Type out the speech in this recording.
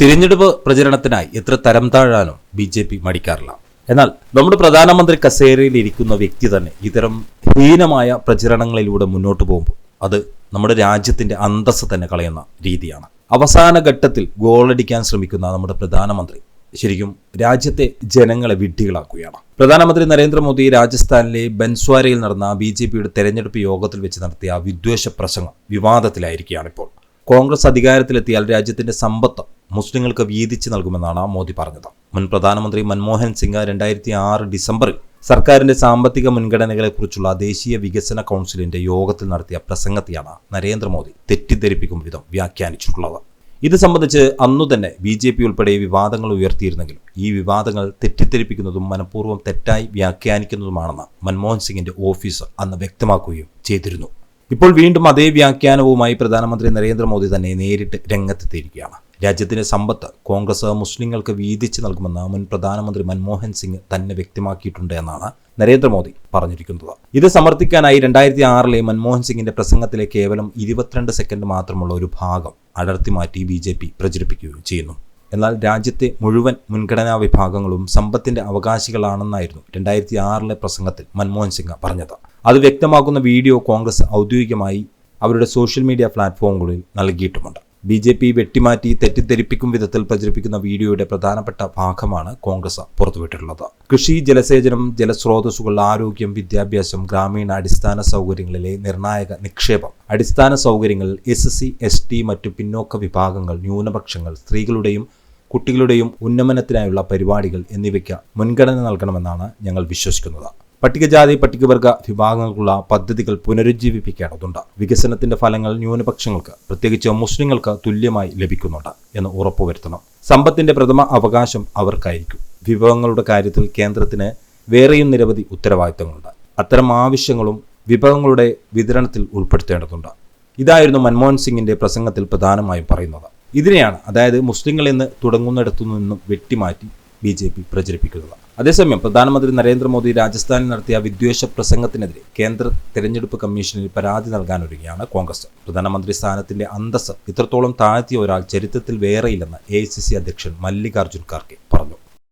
തിരഞ്ഞെടുപ്പ് പ്രചരണത്തിനായി എത്ര തരം താഴാനും ബി ജെ പി മടിക്കാറില്ല. എന്നാൽ നമ്മുടെ പ്രധാനമന്ത്രി കസേരയിൽ ഇരിക്കുന്ന വ്യക്തി തന്നെ ഇത്തരം ഹീനമായ പ്രചരണങ്ങളിലൂടെ മുന്നോട്ട് പോകുമ്പോൾ അത് നമ്മുടെ രാജ്യത്തിന്റെ അന്തസ്സ് തന്നെ കളയുന്ന രീതിയാണ്. അവസാന ഘട്ടത്തിൽ ഗോളടിക്കാൻ ശ്രമിക്കുന്ന നമ്മുടെ പ്രധാനമന്ത്രി ശരിക്കും രാജ്യത്തെ ജനങ്ങളെ വിഡ്ഢികളാക്കുകയാണ്. പ്രധാനമന്ത്രി നരേന്ദ്രമോദി രാജസ്ഥാനിലെ ബൻസ്വാരയിൽ നടന്ന ബി ജെ പിയുടെ തെരഞ്ഞെടുപ്പ് യോഗത്തിൽ വെച്ച് നടത്തിയ വിദ്വേഷ പ്രസംഗം വിവാദത്തിലായിരിക്കുകയാണ് ഇപ്പോൾ കോൺഗ്രസ് അധികാരത്തിലെത്തിയാൽ രാജ്യത്തിന്റെ സമ്പത്ത് മുസ്ലിങ്ങൾക്ക് വീതിച്ച് നൽകുമെന്നാണ് മോദി പറഞ്ഞത്. മുൻ പ്രധാനമന്ത്രി മൻമോഹൻ സിംഗ് രണ്ടായിരത്തി ആറ് ഡിസംബറിൽ സർക്കാരിന്റെ സാമ്പത്തിക മുൻഗണനകളെക്കുറിച്ചുള്ള ദേശീയ വികസന കൗൺസിലിന്റെ യോഗത്തിൽ നടത്തിയ പ്രസംഗത്തെയാണ് നരേന്ദ്രമോദി തെറ്റിദ്ധരിപ്പിക്കും വിധം വ്യാഖ്യാനിച്ചിട്ടുള്ളത്. ഇത് സംബന്ധിച്ച് അന്നു തന്നെ ബി ജെ പി ഉൾപ്പെടെ വിവാദങ്ങൾ ഉയർത്തിയിരുന്നെങ്കിലും ഈ വിവാദങ്ങൾ തെറ്റിദ്ധരിപ്പിക്കുന്നതും മനഃപൂർവം തെറ്റായി വ്യാഖ്യാനിക്കുന്നതുമാണെന്ന് മൻമോഹൻ സിംഗിന്റെ ഓഫീസ് അന്ന് വ്യക്തമാക്കുകയും ചെയ്തിരുന്നു. ഇപ്പോൾ വീണ്ടും അതേ വ്യാഖ്യാനവുമായി പ്രധാനമന്ത്രി നരേന്ദ്രമോദി തന്നെ നേരിട്ട് രംഗത്തെത്തിയിരിക്കുകയാണ്. രാജ്യത്തിന്റെ സമ്പത്ത് കോൺഗ്രസ് മുസ്ലിങ്ങൾക്ക് വീതിച്ചു നൽകുമെന്ന് മുൻ പ്രധാനമന്ത്രി മൻമോഹൻ സിംഗ് തന്നെ വ്യക്തമാക്കിയിട്ടുണ്ട് എന്നാണ് നരേന്ദ്രമോദി പറഞ്ഞിരിക്കുന്നത്. ഇത് സമർത്ഥിക്കാനായി രണ്ടായിരത്തി ആറിലെ മൻമോഹൻ സിംഗിന്റെ പ്രസംഗത്തിലെ കേവലം ഇരുപത്തിരണ്ട് സെക്കൻഡ് മാത്രമുള്ള ഒരു ഭാഗം അടർത്തി മാറ്റി ബി ജെ പി പ്രചരിപ്പിക്കുകയും ചെയ്യുന്നു. എന്നാൽ രാജ്യത്തെ മുഴുവൻ മുൻഗണനാ വിഭാഗങ്ങളും സമ്പത്തിന്റെ അവകാശികളാണെന്നായിരുന്നു രണ്ടായിരത്തി ആറിലെ പ്രസംഗത്തിൽ മൻമോഹൻ സിംഗ് പറഞ്ഞത്. അത് വ്യക്തമാക്കുന്ന വീഡിയോ കോൺഗ്രസ് ഔദ്യോഗികമായി അവരുടെ സോഷ്യൽ മീഡിയ പ്ലാറ്റ്ഫോമുകളിൽ നൽകിയിട്ടുമുണ്ട്. ബി ജെ പി വെട്ടിമാറ്റി തെറ്റിദ്ധരിപ്പിക്കും വിധത്തിൽ പ്രചരിപ്പിക്കുന്ന വീഡിയോയുടെ പ്രധാനപ്പെട്ട ഭാഗമാണ് കോൺഗ്രസ് പുറത്തുവിട്ടിട്ടുള്ളത്. കൃഷി ജലസേചനം ജലസ്രോതസ്സുകൾ ആരോഗ്യം വിദ്യാഭ്യാസം ഗ്രാമീണ അടിസ്ഥാന സൗകര്യങ്ങളിലെ നിർണായക നിക്ഷേപം. അടിസ്ഥാന സൗകര്യങ്ങൾ എസ് സി എസ് ടി മറ്റു പിന്നോക്ക വിഭാഗങ്ങൾ ന്യൂനപക്ഷങ്ങൾ സ്ത്രീകളുടെയും കുട്ടികളുടെയും ഉന്നമനത്തിനായുള്ള പരിപാടികൾ എന്നിവയ്ക്ക് മുൻഗണന നൽകണമെന്നാണ് ഞങ്ങൾ വിശ്വസിക്കുന്നത്. പട്ടികജാതി പട്ടികവർഗ വിഭാഗങ്ങൾക്കുള്ള പദ്ധതികൾ പുനരുജ്ജീവിപ്പിക്കേണ്ടതുണ്ട്. വികസനത്തിന്റെ ഫലങ്ങൾ ന്യൂനപക്ഷങ്ങൾക്ക് പ്രത്യേകിച്ച് മുസ്ലിങ്ങൾക്ക് തുല്യമായി ലഭിക്കുന്നുണ്ട് എന്ന് ഉറപ്പുവരുത്തണം. സമ്പത്തിന്റെ പ്രഥമ അവകാശം അവർക്കായിരിക്കും. വിഭവങ്ങളുടെ കാര്യത്തിൽ കേന്ദ്രത്തിന് വേറെയും നിരവധി ഉത്തരവാദിത്തങ്ങളുണ്ട്. അത്തരം ആവശ്യങ്ങളും വിഭവങ്ങളുടെ വിതരണത്തിൽ ഉൾപ്പെടുത്തേണ്ടതുണ്ട്. ഇതായിരുന്നു മൻമോഹൻ സിംഗിന്റെ പ്രസംഗത്തിൽ പ്രധാനമായും പറയുന്നത്. ഇതിനെയാണ് അതായത് മുസ്ലിങ്ങൾ എന്ന് തുടങ്ങുന്നിടത്തു നിന്നും വെട്ടിമാറ്റി ബി ജെ പി പ്രചരിപ്പിക്കുന്നത്. അതേസമയം പ്രധാനമന്ത്രി നരേന്ദ്രമോദി രാജസ്ഥാനിൽ നടത്തിയ വിദ്വേഷ പ്രസംഗത്തിനെതിരെ കേന്ദ്ര തെരഞ്ഞെടുപ്പ് കമ്മീഷനിൽ പരാതി നൽകാനൊരുങ്ങിയാണ് കോൺഗ്രസ്. പ്രധാനമന്ത്രി സ്ഥാനത്തിന്റെ അന്തസ്സ് ഇത്രത്തോളം താഴ്ത്തിയ ഒരാൾ ചരിത്രത്തിൽ വേറെയില്ലെന്ന് എ അധ്യക്ഷൻ മല്ലികാർജുൻ ഖാർഗെ പറഞ്ഞു.